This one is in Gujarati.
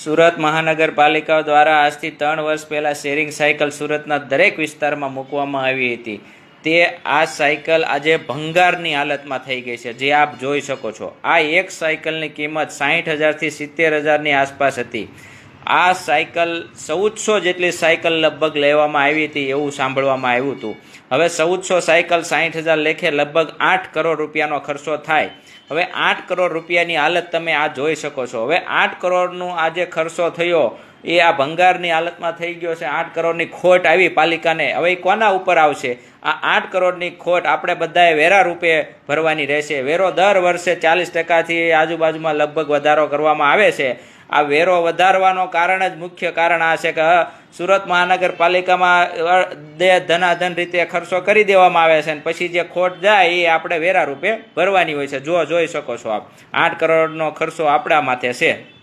સુરત મહાનગરપાલિકા દ્વારા આજથી ત્રણ વર્ષ પહેલાં શેરિંગ સાયકલ સુરતના દરેક વિસ્તારમાં મૂકવામાં આવી હતી. તે આ સાયકલ આજે ભંગારની હાલતમાં થઈ ગઈ છે, જે આપ જોઈ શકો છો. આ એક સાયકલની કિંમત સાહીઠ હજારથી સિત્તેર હજારની આસપાસ હતી. આ સાયકલ ચૌદસો જેટલી સાયકલ લગભગ લેવામાં આવી હતી એવું સાંભળવામાં આવ્યું હતું. હવે ચૌદસો સાયકલ સાહીઠ હજાર લેખે લગભગ આઠ કરોડ રૂપિયાનો ખર્ચો થાય. હવે આઠ કરોડ રૂપિયાની હાલત તમે આ જોઈ શકો છો. હવે આઠ કરોડનું આ જે ખર્ચો થયો, એ આ ભંગારની હાલતમાં થઈ ગયો છે. આઠ કરોડની ખોટ આવી પાલિકાને. હવે એ કોના ઉપર આવશે? આ આઠ કરોડની ખોટ આપણે બધાએ વેરા રૂપે ભરવાની રહેશે. વેરો દર વર્ષે ચાલીસ ટકાથી આજુબાજુમાં લગભગ વધારો કરવામાં આવે છે. આ વેરો વધારવાનો કારણ જ મુખ્ય કારણ આ છે કે સુરત મહાનગરપાલિકામાં દે ધનાધન રીતે ખર્ચો કરી દેવામાં આવે છે અને પછી જે ખોટ જાય એ આપણે વેરા રૂપે ભરવાની હોય છે. જો જોઈ શકો છો આપ. આઠ કરોડનો ખર્ચો આપણા માથે છે.